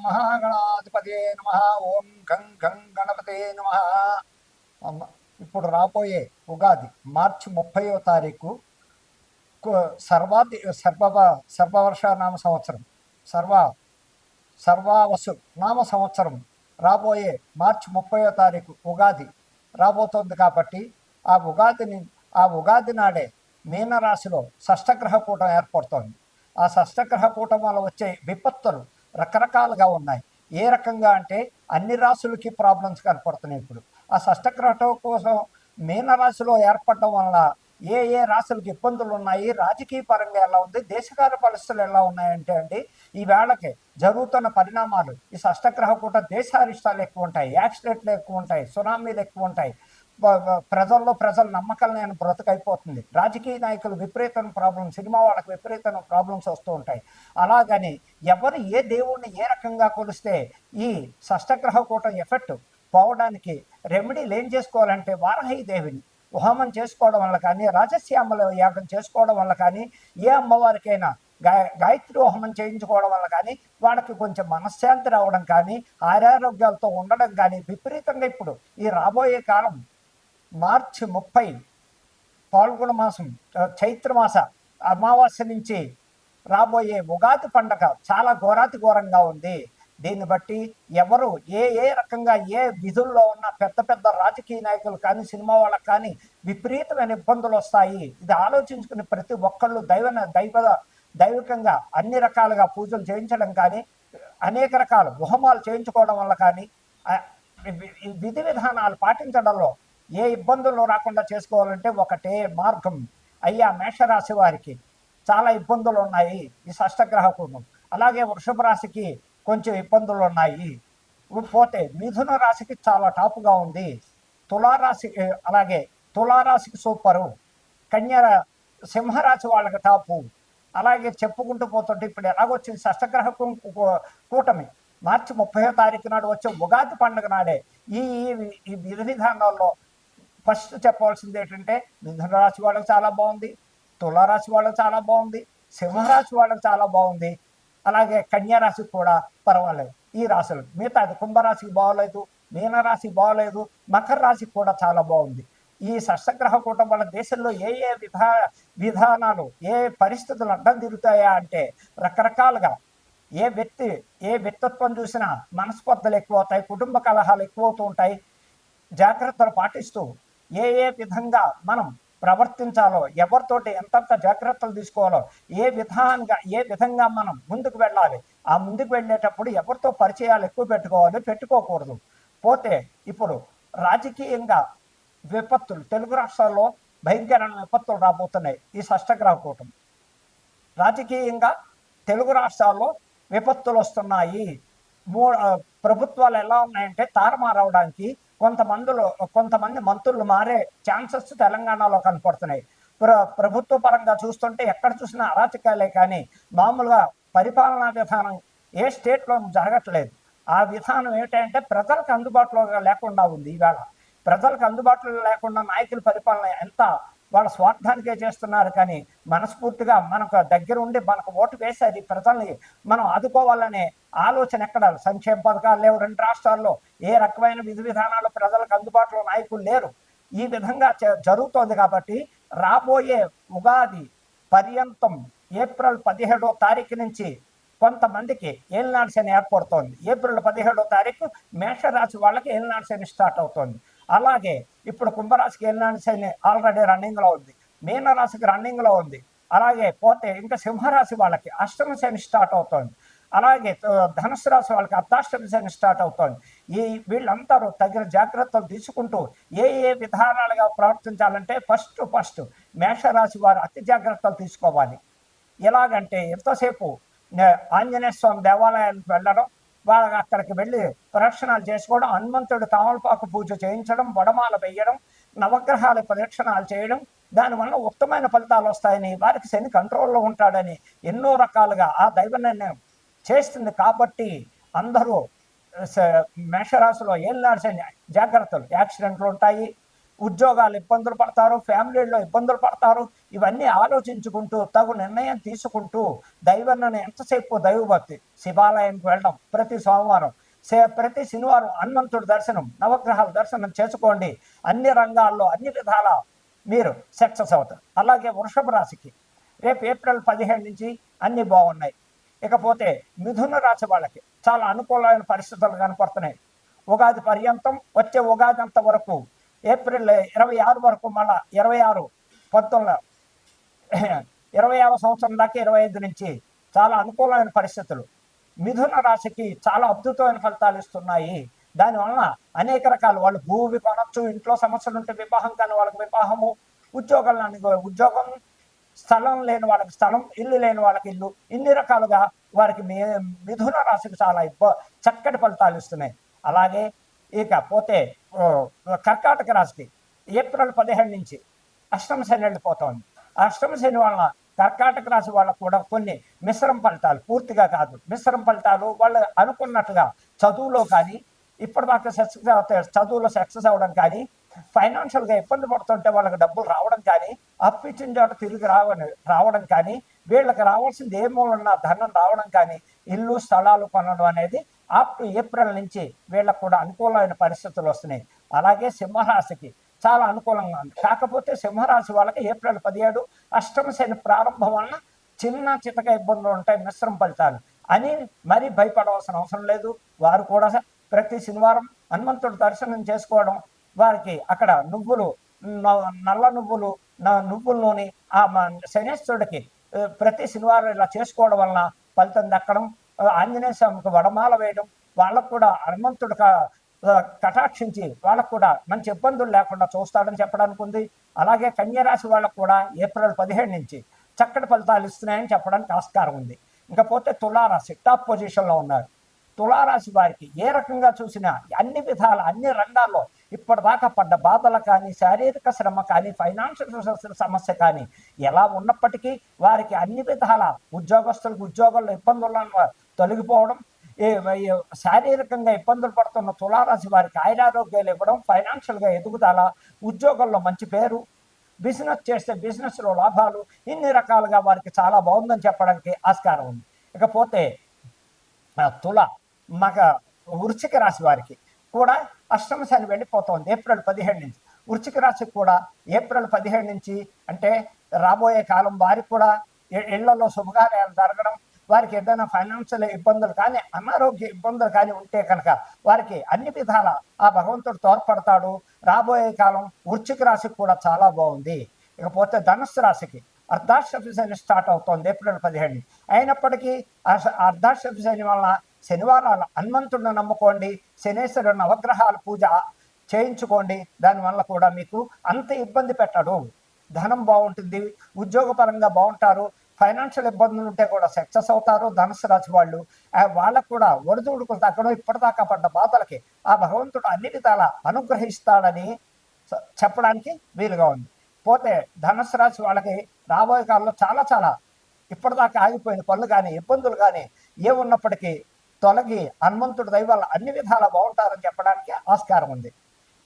మహాగణాధిపతే నమ. ఓం గం గం గణపతే నమ. ఇప్పుడు రాబోయే ఉగాది మార్చి ముప్పయో తారీఖు సర్వాది సర్వ సర్వవర్ష నామ సంవత్సరం సర్వ సర్వావసు నామ సంవత్సరం రాబోయే మార్చి ముప్పయో తారీఖు ఉగాది రాబోతోంది కాబట్టి ఆ ఉగాదిని ఆ ఉగాది నాడే మీనరాశిలో షష్టగ్రహ కూటం ఏర్పడుతోంది. ఆ షష్టగ్రహ కూటం వల్ల వచ్చే విపత్తులు రకరకాలుగా ఉన్నాయి. ఏ రకంగా అంటే అన్ని రాశులకి ప్రాబ్లమ్స్ కనపడుతున్నాయి ఇప్పుడు. ఆ షష్టగ్రహం కోసం మీనరాశిలో ఏర్పడడం వల్ల ఏ ఏ రాశులకు ఇబ్బందులు ఉన్నాయి? రాజకీయ పరంగా ఎలా ఉంది? దేశకాల పరిస్థితులు ఎలా ఉన్నాయంటే అండి ఈ వేళకి జరుగుతున్న పరిణామాలు ఈ షష్టగ్రహ కూడా దేశారిష్టాలు ఎక్కువ ఉంటాయి యాక్సిడెంట్లు ఎక్కువ ఉంటాయి సునామీలు ఎక్కువ ఉంటాయి. ప్రజల్లో ప్రజల నమ్మకాలు నేను బ్రతకైపోతుంది. రాజకీయ నాయకులు విపరీతమైన ప్రాబ్లమ్స్ సినిమా వాళ్ళకి విపరీతమైన ప్రాబ్లమ్స్ వస్తూ ఉంటాయి. అలాగని ఎవరు ఏ దేవుణ్ణి ఏ రకంగా కొలిస్తే ఈ షష్టగ్రహ కూటం ఎఫెక్ట్ పోవడానికి రెమెడీలు ఏం చేసుకోవాలంటే వారాహి దేవిని హోమం చేసుకోవడం వల్ల కానీ రాజశ్యామల యాగం చేసుకోవడం వల్ల కానీ ఏ అమ్మవారికైనా గాయ గాయత్రి హోమం చేయించుకోవడం వల్ల కానీ వాళ్ళకి కొంచెం మనశ్శాంతి రావడం కానీ ఆరోగ్యాలతో ఉండడం కానీ విపరీతంగా ఇప్పుడు ఈ రాబోయే కాలం మార్చి ముప్పై పాల్గొన మాసం చైత్రమాస చైత్ర మాస అమావాస్య నుంచి రాబోయే ఉగాది పండగ చాలా ఘోరాతి ఘోరంగా ఉంది. దీన్ని బట్టి ఎవరు ఏ ఏ రకంగా ఏ విధుల్లో ఉన్న పెద్ద పెద్ద రాజకీయ నాయకులు కానీ సినిమా వాళ్ళకి కానీ విపరీతమైన ఇబ్బందులు వస్తాయి. ఇది ఆలోచించుకుని ప్రతి ఒక్కళ్ళు దైవ దైవ దైవికంగా అన్ని రకాలుగా పూజలు చేయించడం కానీ అనేక రకాల హోమాలు చేయించుకోవడం వల్ల కానీ విధి విధానాలు పాటించడంలో ఏ ఇబ్బందులు రాకుండా చేసుకోవాలంటే ఒకటే మార్గం. అయ్యా మేషరాశి వారికి చాలా ఇబ్బందులు ఉన్నాయి ఈ షష్టగ్రహ కుటుంబం అలాగే వృషభ రాశికి కొంచెం ఇబ్బందులు ఉన్నాయి పోతే మిథున రాశికి చాలా టాపుగా ఉంది. తులారాశి అలాగే తులారాశికి సూపరు. కన్య సింహరాశి వాళ్ళకి టాపు. అలాగే చెప్పుకుంటూ పోతుంటే ఇప్పుడు ఎలాగొచ్చింది షష్టగ్రహ కూటమి. మార్చి ముప్పై తారీఖు నాడు వచ్చే ఉగాది పండుగ నాడే. ఈ ఈ- ఈ విధి విధానాల్లో ఫస్ట్ చెప్పవలసింది ఏంటంటే మిథున రాశి వాళ్ళకి చాలా బాగుంది తులారాశి వాళ్ళకి చాలా బాగుంది సింహరాశి వాళ్ళకి చాలా బాగుంది అలాగే కన్యారాశికి కూడా పర్వాలేదు. ఈ రాశులు మిగతాది కుంభరాశికి బాగోలేదు మీనరాశి బాగోలేదు మకర రాశికి కూడా చాలా బాగుంది. ఈ షష్టగ్రహ కూటం వల్ల దేశంలో ఏ ఏ విధా విధానాలు ఏ పరిస్థితులు అడ్డం తిరుగుతాయా అంటే రకరకాలుగా ఏ వ్యక్తి ఏ వ్యక్తిత్వం చూసినా మనస్పర్ధలు ఎక్కువ అవుతాయి కుటుంబ కలహాలు ఎక్కువ అవుతూ ఉంటాయి జాగ్రత్తలు పాటిస్తూ ఏ ఏ విధంగా మనం ప్రవర్తించాలో ఎవరితోటి ఎంతంత జాగ్రత్తలు తీసుకోవాలో ఏ విధానంగా ఏ విధంగా మనం ముందుకు వెళ్ళాలి ఆ ముందుకు వెళ్ళేటప్పుడు ఎవరితో పరిచయాలు ఎక్కువ పెట్టుకోవాలి పెట్టుకోకూడదు. పోతే ఇప్పుడు రాజకీయంగా విపత్తులు తెలుగు రాష్ట్రాల్లో భయంకరమైన విపత్తులు రాబోతున్నాయి ఈ షష్టగ్రహ కూటమి. రాజకీయంగా తెలుగు రాష్ట్రాల్లో విపత్తులు వస్తున్నాయి. మూ ప్రభుత్వాలు ఎలా ఉన్నాయంటే తారుమారవడానికి కొంతమందిలో కొంతమంది మంత్రులు మారే ఛాన్సెస్ తెలంగాణలో కనపడుతున్నాయి. ప్ర ప్రభుత్వ పరంగా చూస్తుంటే ఎక్కడ చూసినా అరాచకాలే కానీ మామూలుగా పరిపాలనా విధానం ఏ స్టేట్లో జరగట్లేదు. ఆ విధానం ఏమిటంటే ప్రజలకు అందుబాటులో లేకుండా ఉంది ఈవేళ ప్రజలకు అందుబాటులో లేకుండా నాయకుల పరిపాలన ఎంత వాళ్ళ స్వార్థానికే చేస్తున్నారు. కానీ మనస్ఫూర్తిగా మనకు దగ్గర ఉండి మనకు ఓటు వేసి అది ప్రజల్ని మనం ఆదుకోవాలనే ఆలోచన ఎక్కడ? సంక్షేమ పథకాలు లేవు. రెండు రాష్ట్రాల్లో ఏ రకమైన విధి విధానాలు ప్రజలకు అందుబాటులో నాయకులు లేరు. ఈ విధంగా జరుగుతోంది కాబట్టి రాబోయే ఉగాది పర్యంతం ఏప్రిల్ పదిహేడో తారీఖు నుంచి కొంతమందికి ఏలినాడు శని ఏర్పడుతోంది. ఏప్రిల్ పదిహేడో తారీఖు మేషరాశి వాళ్ళకి ఏలినాడు శని స్టార్ట్ అవుతోంది. అలాగే ఇప్పుడు కుంభరాశికి వెళ్ళినా శని ఆల్రెడీ రన్నింగ్లో ఉంది. మీనరాశికి రన్నింగ్లో ఉంది. అలాగే పోతే ఇంకా సింహరాశి వాళ్ళకి అష్టమ శని స్టార్ట్ అవుతోంది. అలాగే ధనుసు రాశి వాళ్ళకి అర్ధాష్టమి శని స్టార్ట్ అవుతోంది. ఈ వీళ్ళందరూ తగిన జాగ్రత్తలు తీసుకుంటూ ఏ ఏ విధానాలుగా ప్రవర్తించాలంటే ఫస్ట్ ఫస్ట్ మేషరాశి వారు అతి జాగ్రత్తలు తీసుకోవాలి. ఎలాగంటే ఎంతసేపు ఆంజనేయ స్వామి దేవాలయానికి వెళ్ళడం వాళ్ళ అక్కడికి వెళ్ళి ప్రదక్షిణాలు చేసుకోవడం హనుమంతుడు తామలపాకు పూజ చేయించడం వడమాల వేయడం నవగ్రహాల ప్రదక్షిణాలు చేయడం దానివల్ల ఉత్తమైన ఫలితాలు వస్తాయని వారికి శని కంట్రోల్లో ఉంటాడని ఎన్నో రకాలుగా ఆ దైవ నిర్ణయం చేస్తుంది. కాబట్టి అందరూ స- మేషరాశిలో ఏళ్ళనాడు శని జాగ్రత్తలు యాక్సిడెంట్లు ఉంటాయి. ఉద్యోగాలు ఇబ్బందులు పడతారు ఫ్యామిలీలో ఇబ్బందులు పడతారు ఇవన్నీ ఆలోచించుకుంటూ తగు నిర్ణయం తీసుకుంటూ దైవాన్ని ఎంతసేపు దైవభక్తి శివాలయానికి వెళ్ళడం ప్రతి సోమవారం. సే- ప్రతి శనివారం హనుమంతుడి దర్శనం నవగ్రహాల దర్శనం చేసుకోండి. అన్ని రంగాల్లో అన్ని విధాల మీరు సక్సెస్ అవుతారు. అలాగే వృషభ రాశికి రేపు ఏప్రిల్ పదిహేడు నుంచి అన్ని బాగున్నాయి. ఇకపోతే మిథున రాశి వాళ్ళకి చాలా అనుకూలమైన పరిస్థితులు కనపడుతున్నాయి. ఉగాది పర్యంతం వచ్చే ఉగాది అంత వరకు ఏప్రిల్ ఇరవై ఆరు వరకు మళ్ళా ఇరవై ఆరు పంతొమ్మిది ఇరవై ఆరు సంవత్సరం దాకా ఇరవై ఐదు నుంచి చాలా అనుకూలమైన పరిస్థితులు. మిథున రాశికి చాలా అద్భుతమైన ఫలితాలు ఇస్తున్నాయి. దానివలన అనేక రకాల వాళ్ళు భూమి కొనొచ్చు ఇంట్లో సమస్యలు ఉంటే వివాహం కానీ వాళ్ళకి వివాహము ఉద్యోగాలు ఉద్యోగం స్థలం లేని వాళ్ళకి స్థలం ఇల్లు లేని వాళ్ళకి ఇల్లు ఇన్ని రకాలుగా వారికి మి మిథున రాశికి చాలా ఇబ్బ చక్కటి ఫలితాలు ఇస్తున్నాయి. అలాగే ఇకపోతే కర్కాటక రాశికి ఏప్రిల్ పదిహేడు నుంచి అష్టమ శని వెళ్ళిపోతోంది. అష్టమ శని వలన కర్కాటక రాశి వాళ్ళకు కూడా కొన్ని మిశ్రమ ఫలితాలు పూర్తిగా కాదు మిశ్రమ ఫలితాలు వాళ్ళు అనుకున్నట్టుగా చదువులో కానీ ఇప్పటిదాకా సక్సెస్ అవుతాయి చదువులో సక్సెస్ అవ్వడం కానీ ఫైనాన్షియల్గా ఇబ్బంది పడుతుంటే వాళ్ళకి డబ్బులు రావడం కానీ అప్పు ఇచ్చిన చోట తిరిగి రావని రావడం కానీ వీళ్ళకి రావాల్సింది ఏ మూలన్నా ధనం రావడం కానీ ఇల్లు స్థలాలు కొనడం అనేది అప్ టు ఏప్రిల్ నుంచి వీళ్ళకు కూడా అనుకూలమైన పరిస్థితులు వస్తున్నాయి. అలాగే సింహరాశికి చాలా అనుకూలంగా ఉంది. కాకపోతే సింహరాశి వాళ్ళకి ఏప్రిల్ పదిహేడు అష్టమ శని ప్రారంభం వలన చిన్న చితక ఇబ్బందులు ఉంటాయి మిశ్రమ ఫలితాలు. అని మరీ భయపడవలసిన అవసరం లేదు. వారు కూడా ప్రతి శనివారం హనుమంతుడు దర్శనం చేసుకోవడం వారికి అక్కడ నువ్వులు నల్ల నువ్వులు నా నువ్వుల్లోని ఆ శనేశ్వరుడికి ప్రతి శనివారం ఇలా చేసుకోవడం వలన ఫలితం దక్కడం ఆంజనేయ స్వామికి వడమాల వేయడం వాళ్ళకు కూడా హనుమంతుడు కటాక్షించి వాళ్ళకు కూడా మంచి ఇబ్బందులు లేకుండా చూస్తాడని చెప్పడానికి ఉంది. అలాగే కన్యరాశి వాళ్ళకు కూడా ఏప్రిల్ పదిహేడు నుంచి చక్కటి ఫలితాలు ఇస్తున్నాయని చెప్పడానికి ఆస్కారం ఉంది. ఇంకా పోతే తులారాశి టాప్ పొజిషన్లో ఉన్నారు. తులారాశి వారికి ఏ రకంగా చూసినా అన్ని విధాల అన్ని రంగాల్లో ఇప్పటిదాకా పడ్డ బాధలు కానీ శారీరక శ్రమ కానీ ఫైనాన్షియల్ సమస్య కానీ ఎలా ఉన్నప్పటికీ వారికి అన్ని విధాల ఉద్యోగస్తులకు ఉద్యోగాల్లో ఇబ్బందులను తొలగిపోవడం ఈ శారీరకంగా ఇబ్బందులు పడుతున్న తులారాశి వారికి ఆయురారోగ్యాలు ఇవ్వడం ఫైనాన్షియల్గా ఎదుగుదల ఉద్యోగంలో మంచి పేరు బిజినెస్ చేస్తే బిజినెస్లో లాభాలు ఇన్ని రకాలుగా వారికి చాలా బాగుందని చెప్పడానికి ఆస్కారం ఉంది. ఇకపోతే తుల మగ వృశ్చిక రాశి వారికి కూడా అష్టమ శని వెళ్ళిపోతుంది ఏప్రిల్ పదిహేడు నుంచి. వృశ్చిక రాశికి కూడా ఏప్రిల్ పదిహేడు నుంచి అంటే రాబోయే కాలం వారికి కూడా ఇళ్ళలో శుభకార్యాలు జరగడం వారికి ఏదైనా ఫైనాన్షియల్ ఇబ్బందులు కానీ అనారోగ్య ఇబ్బందులు కానీ ఉంటే కనుక వారికి అన్ని విధాల ఆ భగవంతుడు తోడ్పడతాడు. రాబోయే కాలం వృశ్చిక రాశికి కూడా చాలా బాగుంది. ఇకపోతే ధనుస్సు రాశికి అర్ధాష్టమి శని స్టార్ట్ అవుతోంది ఏప్రిల్ పదిహేడు. అయినప్పటికీ ఆ అర్ధాష్టమి శని వలన శనివారాలు హనుమంతుడిని నమ్ముకోండి శనేశ్వరుడు నవగ్రహాల పూజ చేయించుకోండి దానివల్ల కూడా మీకు అంత ఇబ్బంది పెట్టడు. ధనం బాగుంటుంది ఉద్యోగపరంగా బాగుంటారు ఫైనాన్షియల్ ఇబ్బందులు ఉంటే కూడా సక్సెస్ అవుతారు. ధనుసు రాశి వాళ్ళు వాళ్ళకు కూడా ఒడిదుడుకు తగ్గడం ఇప్పటిదాకా పడ్డ బాధలకి ఆ భగవంతుడు అన్ని విధాల అనుగ్రహిస్తాడని చెప్పడానికి వీలుగా ఉంది. పోతే ధనుసు రాశి వాళ్ళకి రాబోయే కాలంలో చాలా చాలా ఇప్పటిదాకా ఆగిపోయిన పనులు కానీ ఇబ్బందులు కానీ ఏమున్నప్పటికీ తొలగి హనుమంతుడి దైవాలు అన్ని విధాలా బాగుంటారని చెప్పడానికి ఆస్కారం ఉంది.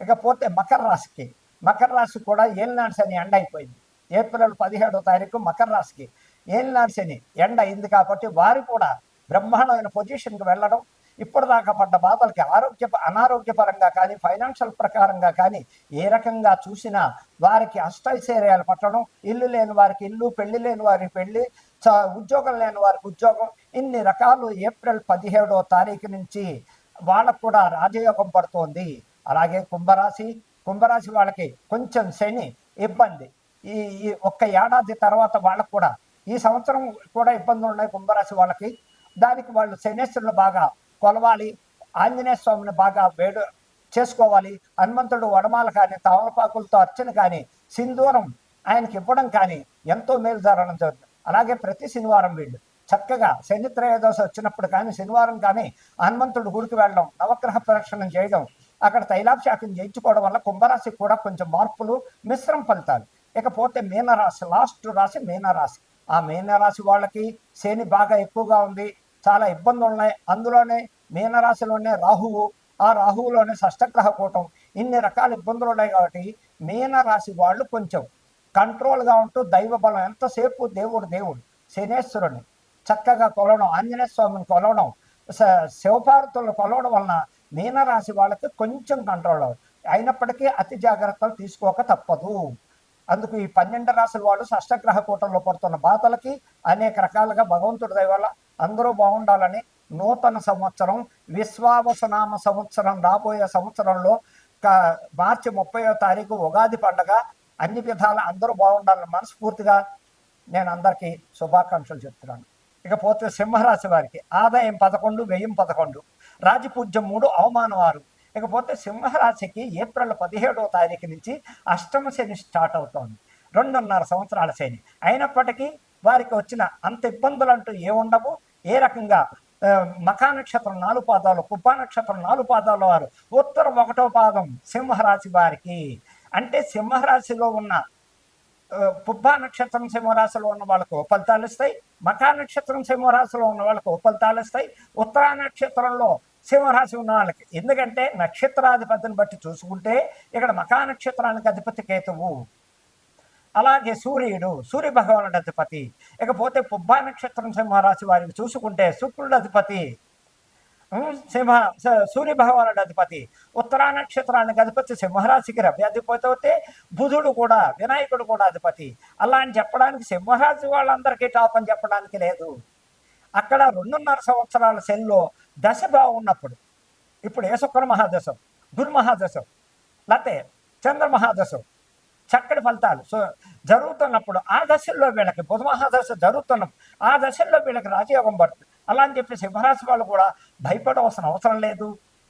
ఇకపోతే మకర రాశికి మకర రాశి కూడా ఏలినాడు అని ఎండ అయిపోయింది. ఏప్రిల్ పదిహేడో తారీఖు మకర రాశికి. ఏలినాడు శని? ఎండ అయింది కాబట్టి వారు కూడా బ్రహ్మాండమైన పొజిషన్కి వెళ్ళడం ఇప్పటిదాకా పడ్డ బాధలకి ఆరోగ్య అనారోగ్యపరంగా కానీ ఫైనాన్షియల్ ప్రకారంగా కానీ ఏ రకంగా చూసినా వారికి అష్టైశ్వర్యాలు పట్టడం ఇల్లు లేని వారికి ఇల్లు పెళ్ళి లేని వారికి పెళ్ళి చ- ఉద్యోగం లేని వారికి ఉద్యోగం ఇన్ని రకాలు ఏప్రిల్ పదిహేడో తారీఖు నుంచి వాళ్ళకు కూడా రాజయోగం పడుతోంది. అలాగే కుంభరాశి కుంభరాశి వాళ్ళకి కొంచెం శని ఇబ్బంది. ఈ ఈ ఒక్క ఏడాది తర్వాత వాళ్ళకు కూడా ఈ సంవత్సరం కూడా ఇబ్బందులు ఉన్నాయి కుంభరాశి వాళ్ళకి. దానికి వాళ్ళు శనేశ్వరులు బాగా కొలవాలి ఆంజనేయ స్వామిని బాగా వేడు చేసుకోవాలి హనుమంతుడు వడమాల కానీ తమలపాకులతో అర్చన కానీ సింధూరం ఆయనకి ఇవ్వడం కానీ ఎంతో మేలు జరగడం జరుగుతుంది. అలాగే ప్రతి శనివారం వీళ్ళు చక్కగా శని త్రయోదశి వచ్చినప్పుడు కానీ శనివారం కానీ హనుమంతుడు గుడికి వెళ్ళడం నవగ్రహ ప్రదక్షిణం చేయడం అక్కడ తైలాభిషేకం చేయించుకోవడం వల్ల కుంభరాశికి కూడా కొంచెం మార్పులు మిశ్రమ ఫలితాలు. ఇకపోతే మీనరాశి లాస్ట్ రాశి మీనరాశి. ఆ మీనరాశి వాళ్ళకి శని బాగా ఎక్కువగా ఉంది. చాలా ఇబ్బందులు ఉన్నాయి. అందులోనే మీనరాశిలోనే రాహువు. ఆ రాహువులోనే షష్టగ్రహ కూటం. ఇన్ని రకాల ఇబ్బందులు ఉన్నాయి కాబట్టి మీనరాశి వాళ్ళు కొంచెం కంట్రోల్గా ఉంటూ దైవ బలం ఎంతసేపు దేవుడు దేవుడు శనేశ్వరుని చక్కగా కొలవడం ఆంజనేయ స్వామిని కొలవడం శివపార్వతులను కొలవడం వలన మీనరాశి వాళ్ళకి కొంచెం కంట్రోల్ అవ్వదు. అయినప్పటికీ అతి జాగ్రత్తలు తీసుకోక తప్పదు. అందుకు ఈ పన్నెండు రాసుల వాళ్ళు షష్టగ్రహ కూటంలో పడుతున్న బాధలకి అనేక రకాలుగా భగవంతుడి దయవల్ల అందరూ బాగుండాలని నూతన సంవత్సరం విశ్వావసనామ సంవత్సరం రాబోయే సంవత్సరంలో మార్చి ముప్పయో తారీఖు ఉగాది పండగ అన్ని విధాల అందరూ బాగుండాలని మనస్ఫూర్తిగా నేను అందరికీ శుభాకాంక్షలు చెప్తున్నాను. ఇకపోతే సింహరాశి వారికి ఆదాయం పదకొండు వ్యయం పదకొండు రాజపూజ్యం మూడు అవమానం ఆరు. ఇకపోతే సింహరాశికి ఏప్రిల్ పదిహేడవ తారీఖు నుంచి అష్టమ శని స్టార్ట్ అవుతోంది. రెండున్నర సంవత్సరాల శని. అయినప్పటికీ వారికి వచ్చిన అంత ఇబ్బందులు అంటూ ఏముండవు. ఏ రకంగా మకా నక్షత్రం నాలుగు పాదాలు కుప్ప నక్షత్రం నాలుగు పాదాలు వారు ఉత్తర ఒకటో పాదం సింహరాశి వారికి. అంటే సింహరాశిలో ఉన్న పుబ్బా పుబ్బ నక్షత్రం సింహరాశిలో ఉన్న వాళ్ళకు ఫలితాలు ఇస్తాయి. మకా నక్షత్రం సింహరాశిలో ఉన్న వాళ్ళకు ఉపలితాలుస్తాయి ఉత్తరా నక్షత్రంలో సింహరాశి ఉన్న వాళ్ళకి. ఎందుకంటే నక్షత్రాధిపతిని బట్టి చూసుకుంటే ఇక్కడ మకా నక్షత్రానికి అధిపతి కేతువు. అలాగే సూర్యుడు సూర్య భగవానుడు అధిపతి. ఇకపోతే పుబ్బా నక్షత్రం సింహరాశి వారికి చూసుకుంటే శుక్రుడు అధిపతి. సింహ స- అధిపతి. ఉత్తరా నక్షత్రానికి అధిపతి సింహరాశికి రవి అధిపతి అయితే బుధుడు కూడా వినాయకుడు కూడా అధిపతి. అలా అని చెప్పడానికి సింహరాశి వాళ్ళందరికీ టాప్ అని చెప్పడానికి లేదు. అక్కడ రెండున్నర సంవత్సరాల సెల్లో దశ బాగున్నప్పుడు ఇప్పుడు ఏ శుక్ర మహాదశం గురు మహాదశం లేకపోతే చంద్ర మహాదశం చక్కటి ఫలితాలు. సో జరుగుతున్నప్పుడు ఆ దశల్లో వీళ్ళకి బుధమహాదశ జరుగుతున్నప్పుడు ఆ దశల్లో వీళ్ళకి రాజయోగం పడుతుంది. అలా అని చెప్పి సింహరాశి వాళ్ళు కూడా భయపడవలసిన అవసరం లేదు.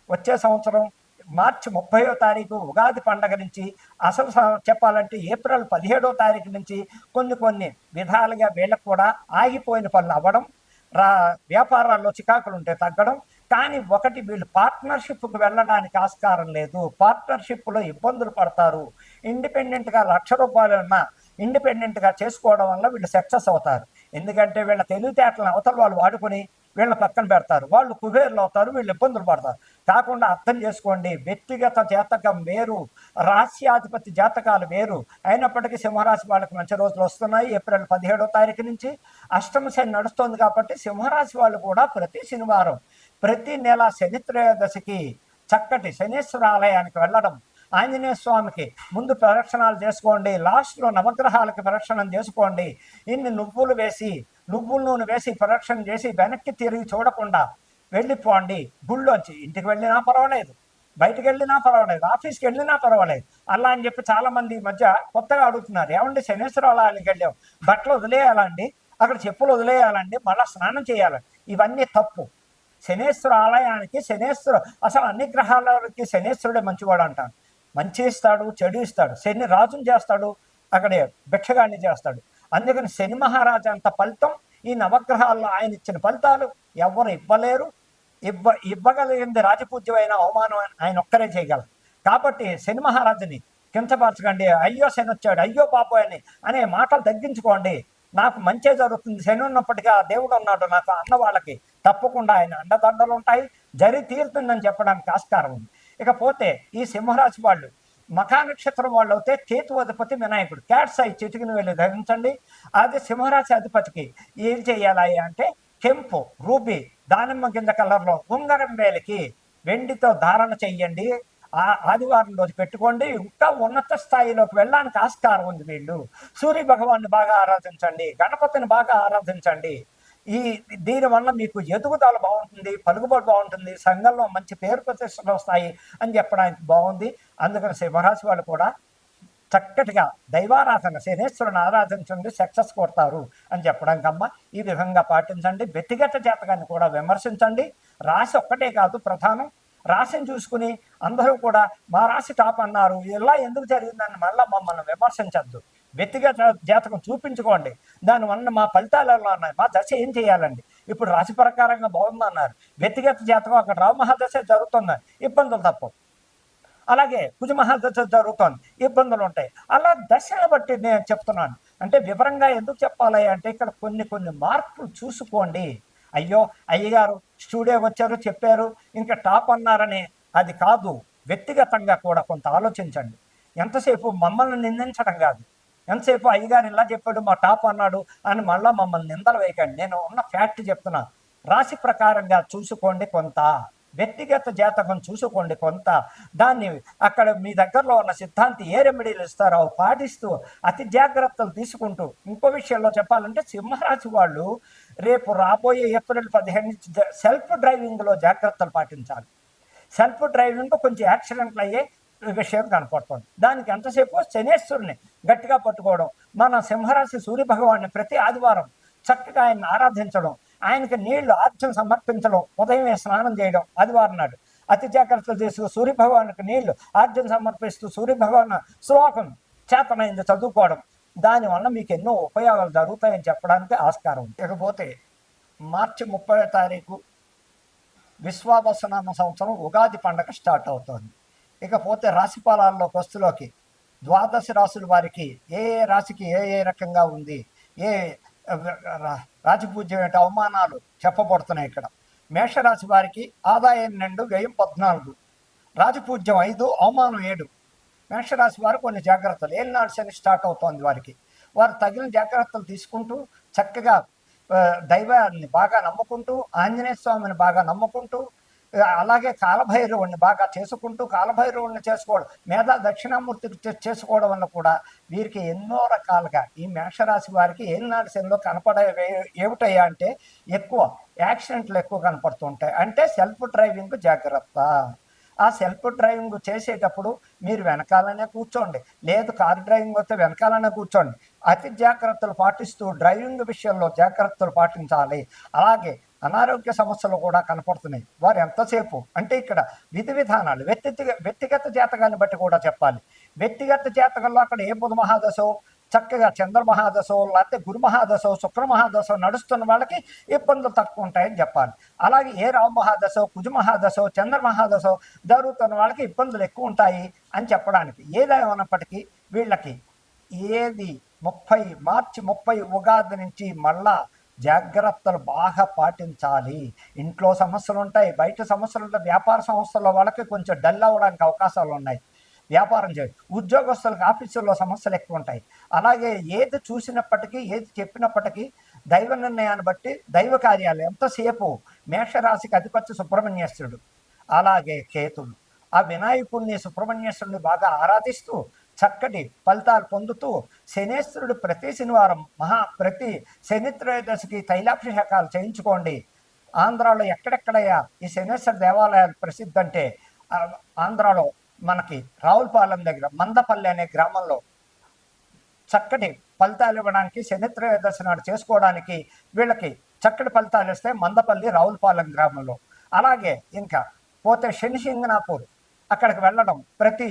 వచ్చే సంవత్సరం మార్చి ముప్పయో తారీఖు ఉగాది పండగ నుంచి అసలు చెప్పాలంటే ఏప్రిల్ పదిహేడో తారీఖు నుంచి కొన్ని కొన్ని విధాలుగా వీళ్ళకు కూడా ఆగిపోయిన పనులు అవ్వడం రా వ్యాపారాల్లో చికాకులు ఉంటే తగ్గడం కానీ ఒకటి వీళ్ళు పార్ట్నర్షిప్కి వెళ్ళడానికి ఆస్కారం లేదు. పార్ట్నర్షిప్లో ఇబ్బందులు పడతారు. ఇండిపెండెంట్గా లక్ష రూపాయలు ఉన్న ఇండిపెండెంట్గా చేసుకోవడం వల్ల వీళ్ళు సక్సెస్ అవుతారు. ఎందుకంటే వీళ్ళ తెలివితేటలను అవతల వాళ్ళు వాడుకొని వీళ్ళ పక్కన పెడతారు. వాళ్ళు కుబేర్లు అవుతారు వీళ్ళు ఇబ్బందులు పడతారు. కాకుండా అర్థం చేసుకోండి వ్యక్తిగత జాతకం వేరు రహస్యాధిపతి జాతకాలు వేరు. అయినప్పటికీ సింహరాశి వాళ్ళకి మంచి రోజులు వస్తున్నాయి. ఏప్రిల్ పదిహేడో తారీఖు నుంచి అష్టమ శని నడుస్తుంది కాబట్టి సింహరాశి వాళ్ళు కూడా ప్రతి శనివారం ప్రతి నెల శని త్రయోదశికి చక్కటి శనీశ్వర ఆలయానికి వెళ్ళడం ఆంజనేయ స్వామికి ముందు ప్రదక్షిణాలు చేసుకోండి లాస్ట్లో నవగ్రహాలకి ప్రదక్షిణం చేసుకోండి. ఇన్ని నువ్వులు వేసి నువ్వుల నూనె వేసి ప్రొడక్షన్ చేసి వెనక్కి తిరిగి చూడకుండా వెళ్ళిపోండి. గుళ్ళోంచి ఇంటికి వెళ్ళినా పర్వాలేదు బయటికి వెళ్ళినా పర్వాలేదు ఆఫీస్కి వెళ్ళినా పర్వాలేదు. అలా అని చెప్పి చాలా మంది ఈ మధ్య కొత్తగా అడుగుతున్నారు ఏమండి శనేశ్వర ఆలయానికి వెళ్ళాం బట్టలు వదిలేయాలండి అక్కడ చెప్పులు వదిలేయాలండి మళ్ళీ స్నానం చేయాలి. ఇవన్నీ తప్పు. శనేశ్వర ఆలయానికి శనేశ్వర అసలు అన్ని గ్రహాలకి శనేశ్వరుడే మంచివాడు అంటాను మంచి ఇస్తాడు చెడు ఇస్తాడు శని రాజుని చేస్తాడు అక్కడే భిక్షగాన్ని చేస్తాడు. అందుకని శని మహారాజు అంత ఫలితం ఈ నవగ్రహాల్లో ఆయన ఇచ్చిన ఫలితాలు ఎవరు ఇవ్వలేరు. ఇవ్వ ఇవ్వగలిగింది రాజపూజ్యమైన అవమానం ఆయన ఒక్కరే చేయగలరు. కాబట్టి శని మహారాజుని కించపరచకండి. అయ్యో శని వచ్చాడు అయ్యో పాపో అని అనే మాటలు తగ్గించుకోండి. నాకు మంచే జరుగుతుంది. శని ఉన్నప్పటికీ ఆ దేవుడు ఉన్నాడు. నాకు అన్న వాళ్ళకి తప్పకుండా ఆయన అండదండలు ఉంటాయి జరి తీరుతుందని చెప్పడానికి ఆస్కారం ఉంది. ఇకపోతే ఈ సింహరాశి వాళ్ళు మఖా నక్షత్రం వాళ్ళు అయితే కేతు అధిపతి వినాయకుడు. క్యాట్స్ అయి చిటికిన వెళ్ళి ధరించండి. అది సింహరాశి అధిపతికి ఏం చేయాలి అంటే కెంపు రూబీ దానిమ్మ కింద కలర్లో ఉంగరం వేలికి వెండితో ధారణ చెయ్యండి. ఆ ఆదివారం రోజు పెట్టుకోండి. ఇంకా ఉన్నత స్థాయిలోకి వెళ్ళడానికి ఆస్కారం ఉంది వీళ్ళు. సూర్య భగవాన్ని బాగా ఆరాధించండి. గణపతిని బాగా ఆరాధించండి. ఈ దీనివల్ల మీకు ఎదుగుదల బాగుంటుంది పలుకుబడి బాగుంటుంది సంఘంలో మంచి పేరు ప్రతిష్టలు వస్తాయి అని చెప్పడానికి బాగుంది. అందుకని సింహరాశి వాళ్ళు కూడా చక్కటిగా దైవారాధన శనేశ్వరుని ఆరాధించండి సక్సెస్ కొడతారు అని చెప్పడానికి అమ్మ ఈ విధంగా పాటించండి. వ్యక్తిగత జాతకాన్ని కూడా విమర్శించండి. రాశి ఒక్కటే కాదు ప్రధానం. రాశిని చూసుకుని అందరూ కూడా మా రాశి టాప్ అన్నారు. ఇలా ఎందుకు జరిగిందని మళ్ళీ మమ్మల్ని విమర్శించద్దు. వ్యక్తిగత జాతకం చూపించుకోండి. దానివల్ల మా ఫలితాలు ఎలా ఉన్నాయి? మా దశ ఏం చేయాలండి? ఇప్పుడు రాశి ప్రకారంగా బాగుందన్నారు వ్యక్తిగత జాతకం అక్కడ రావు మహాదశ జరుగుతుంది. ఇబ్బందులు తప్పవు. అలాగే కుజ మహాదశ జరుగుతోంది. ఇబ్బందులు ఉంటాయి. అలా దశను బట్టి నేను చెప్తున్నాను. అంటే వివరంగా ఎందుకు చెప్పాలి అంటే ఇక్కడ కొన్ని కొన్ని మార్పులు చూసుకోండి. అయ్యో అయ్యగారు స్టూడియోకి వచ్చారు చెప్పారు. ఇంకా టాప్ అన్నారని అది కాదు. వ్యక్తిగతంగా కూడా కొంత ఆలోచించండి. ఎంతసేపు మమ్మల్ని నిందించడం కాదు. ఎంతసేపు అయ్యగారు ఇలా చెప్పాడు మా టాప్ అన్నాడు అని మళ్ళీ మమ్మల్ని నిందలు వేయకండి. నేను ఉన్న ఫ్యాక్ట్ చెప్తున్నా. రాశి ప్రకారంగా చూసుకోండి కొంత. వ్యక్తిగత జాతకం చూసుకోండి కొంత. దాన్ని అక్కడ మీ దగ్గరలో ఉన్న సిద్ధాంతి ఏ రెమెడీలు ఇస్తారో అవి పాటిస్తూ అతి జాగ్రత్తలు తీసుకుంటూ. ఇంకో విషయంలో చెప్పాలంటే సింహరాశి వాళ్ళు రేపు రాబోయే ఏప్రిల్ పదిహేను నుంచి సెల్ఫ్ డ్రైవింగ్లో జాగ్రత్తలు పాటించాలి. సెల్ఫ్ డ్రైవింగ్ కొంచెం యాక్సిడెంట్లు అయ్యే విషయం కనపడుతుంది. దానికి ఎంతసేపు? శనేశ్వరుని గట్టిగా పట్టుకోవడం. మన సింహరాశి సూర్య భగవాన్ని ప్రతి ఆదివారం చక్కగా ఆయన ఆరాధించడం ఆయనకి నీళ్ళు ఆర్చన సమర్పించడం ఉదయమే స్నానం చేయడం ఆదివారం నాడు. అతి జాగ్రత్తలు తీసుకు సూర్యభగవానికి నీళ్ళు ఆర్జన సమర్పిస్తూ సూర్య భగవాన్ శ్లోకం చేతనైంది చదువుకోవడం. దానివల్ల మీకు ఎన్నో ఉపయోగాలు జరుగుతాయని చెప్పడానికి ఆస్కారం ఇకపోతే మార్చి ముప్పై తారీఖు విశ్వావసనామ సంవత్సరం ఉగాది పండగ స్టార్ట్ అవుతుంది. ఇకపోతే రాశి ఫలాల్లోకి వస్తులోకి ద్వాదశ రాశుల వారికి ఏ ఏ రాశికి ఏ ఏ రకంగా ఉంది? ఏ రాజపూజ్యం ఏంటి అవమానాలు చెప్పబడుతున్నాయి ఇక్కడ. మేషరాశి వారికి ఆదాయం రెండు వ్యయం పద్నాలుగు. రాజపూజ్యం ఐదు అవమానం ఏడు. మేషరాశి వారు కొన్ని జాగ్రత్తలు. ఏలినాడు శని స్టార్ట్ అవుతోంది వారికి. వారు తగిన జాగ్రత్తలు తీసుకుంటూ చక్కగా దైవాన్ని బాగా నమ్ముకుంటూ ఆంజనేయ స్వామిని బాగా నమ్ముకుంటూ అలాగే కాలభైరవుణ్ణి బాగా చేసుకుంటూ కాలభైరవుణ్ణి చేసుకోవడం మేధా దక్షిణామూర్తికి చేసుకోవడం వల్ల కూడా వీరికి ఎన్నో రకాలుగా ఈ మేషరాశి వారికి ఏలినాడు శనిలో కనపడే ఏమిటయ్యా అంటే ఎక్కువ యాక్సిడెంట్లు ఎక్కువ కనపడుతుంటాయి. అంటే సెల్ఫ్ డ్రైవింగ్ జాగ్రత్త. ఆ సెల్ఫ్ డ్రైవింగ్ చేసేటప్పుడు మీరు వెనకాలనే కూర్చోండి. లేదు కారు డ్రైవింగ్ వస్తే వెనకాలనే కూర్చోండి. అతి జాగ్రత్తలు పాటిస్తూ డ్రైవింగ్ విషయంలో జాగ్రత్తలు పాటించాలి. అలాగే అనారోగ్య సమస్యలు కూడా కనపడుతున్నాయి. వారు ఎంతసేపు? అంటే ఇక్కడ విధి విధానాలు వ్యక్తిగత వ్యక్తిగత జాతకాన్ని బట్టి కూడా చెప్పాలి. వ్యక్తిగత జాతకంలో అక్కడ ఏ బుధ మహాదశో చక్కగా చంద్ర మహాదశో లేకపోతే గురు మహాదశో శుక్ర మహాదశో నడుస్తున్న వాళ్ళకి ఇబ్బందులు తక్కువ ఉంటాయని చెప్పాలి. అలాగే ఏ రామ మహాదశో కుజ మహాదశో చంద్ర మహాదశో జరుగుతున్న వాళ్ళకి ఇబ్బందులు ఎక్కువ ఉంటాయి అని చెప్పడానికి ఏదేమైనప్పటికీ వీళ్ళకి ఏది ముప్పై మార్చి ముప్పై ఉగాది నుంచి మళ్ళా జాగ్రత్తలు బాగా పాటించాలి. ఇంట్లో సమస్యలు ఉంటాయి బయట సమస్యలు ఉంటాయి వ్యాపార సంస్థల వాళ్ళకి కొంచెం డల్ అవ్వడానికి అవకాశాలు ఉన్నాయి. వ్యాపారం చేయ ఉద్యోగస్తులకు ఆఫీసుల్లో సమస్యలు ఎక్కువ ఉంటాయి అలాగే ఏది చూసినప్పటికీ ఏది చెప్పినప్పటికీ దైవ నిర్ణయాన్ని బట్టి దైవ కార్యాలు ఎంతసేపు మేషరాశికి అధిపతి సుబ్రహ్మణ్యేశ్వరుడు అలాగే కేతుడు. ఆ వినాయకుడిని సుబ్రహ్మణ్యేశ్వరుని బాగా ఆరాధిస్తూ చక్కటి ఫలితాలు పొందుతూ శనేశ్వరుడు ప్రతి శనివారం మహా ప్రతి శని త్రయోదశికి తైలాభిషేకాలు చేయించుకోండి. ఆంధ్రాలో ఎక్కడెక్కడయ్యా ఈ శనేశ్వర దేవాలయాలు ప్రసిద్ధి అంటే ఆంధ్రాలో మనకి రావులపాలెం దగ్గర మందపల్లి అనే గ్రామంలో చక్కటి ఫలితాలు ఇవ్వడానికి శనిత్రయోదశి నాడు చేసుకోవడానికి వీళ్ళకి చక్కటి ఫలితాలు ఇస్తే మందపల్లి రావులపాలెం గ్రామంలో. అలాగే ఇంకా పోతే శని సింగనాపూర్ అక్కడికి వెళ్ళడం ప్రతి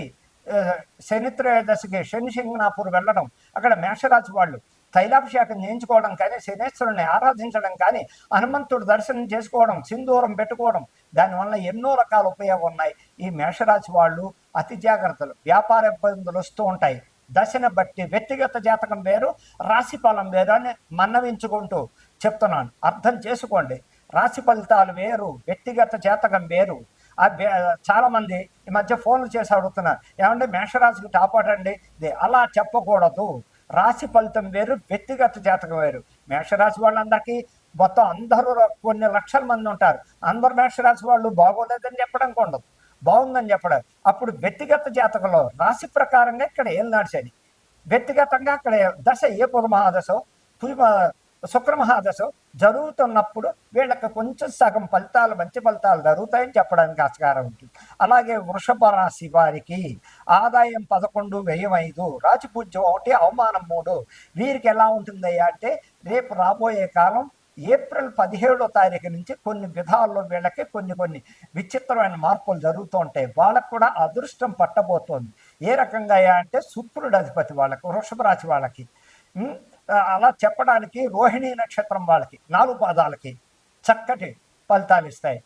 శనిత్రయోదశికి శని త్రయోదశికి శని సింగనాపూర్ వెళ్ళడం అక్కడ మేషరాశి వాళ్ళు తైలాభిషేకం చేయించుకోవడం కానీ శనేశ్వరుని ఆరాధించడం కానీ హనుమంతుడు దర్శనం చేసుకోవడం సింధూరం పెట్టుకోవడం దానివల్ల ఎన్నో రకాల ఉపయోగం ఉన్నాయి. ఈ మేషరాశి వాళ్ళు అతి జాగ్రత్తలు. వ్యాపార ఇబ్బందులు వస్తూ ఉంటాయి. దశను బట్టి వ్యక్తిగత జాతకం వేరు రాశి ఫలం వేరు అని మన్నవించుకుంటూ చెప్తున్నాను. అర్థం చేసుకోండి. రాశి ఫలితాలు వేరు వ్యక్తిగత జాతకం వేరు. చాలామంది చాలా మంది ఈ మధ్య ఫోన్లు చేసి అడుగుతున్నారు. ఏమంటే మేషరాశికి టాప్ అండి? అలా చెప్పకూడదు. రాశి ఫలితం వేరు వ్యక్తిగత జాతకం వేరు. మేషరాశి వాళ్ళందరికీ మొత్తం అందరూ కొన్ని లక్షల మంది ఉంటారు. అందరు మేషరాశి వాళ్ళు బాగోలేదని చెప్పడానికి ఉండదు బాగుందని చెప్పడం. అప్పుడు వ్యక్తిగత జాతకంలో రాశి ప్రకారంగా ఇక్కడ ఏం నడిచేది వ్యక్తిగతంగా అక్కడ దశ ఏ పుర మహాదశో శుక్రమహాదశ జరుగుతున్నప్పుడు వీళ్ళకి కొంచెం సగం ఫలితాలు మంచి ఫలితాలు జరుగుతాయని చెప్పడానికి ఆస్కారం ఉంటుంది. అలాగే వృషభ రాశి వారికి ఆదాయం పదకొండు వ్యయం ఐదు రాజపూజ్యం ఒకటి అవమానం మూడు. వీరికి ఎలా ఉంటుందయ్యా అంటే రేపు రాబోయే కాలం ఏప్రిల్ పదిహేడో తారీఖు నుంచి కొన్ని విధాల్లో వీళ్ళకి కొన్ని కొన్ని విచిత్రమైన మార్పులు జరుగుతూ ఉంటాయి. వాళ్ళకు కూడా అదృష్టం పట్టబోతోంది. ఏ రకంగా అయ్యా అంటే శుక్రుడు అధిపతి వాళ్ళకి వృషభ రాశి వాళ్ళకి. అలా చెప్పడానికి రోహిణీ నక్షత్రం వాళ్ళకి నాలుగు పాదాలకి చక్కటి ఫలితాలు ఇస్తాయి.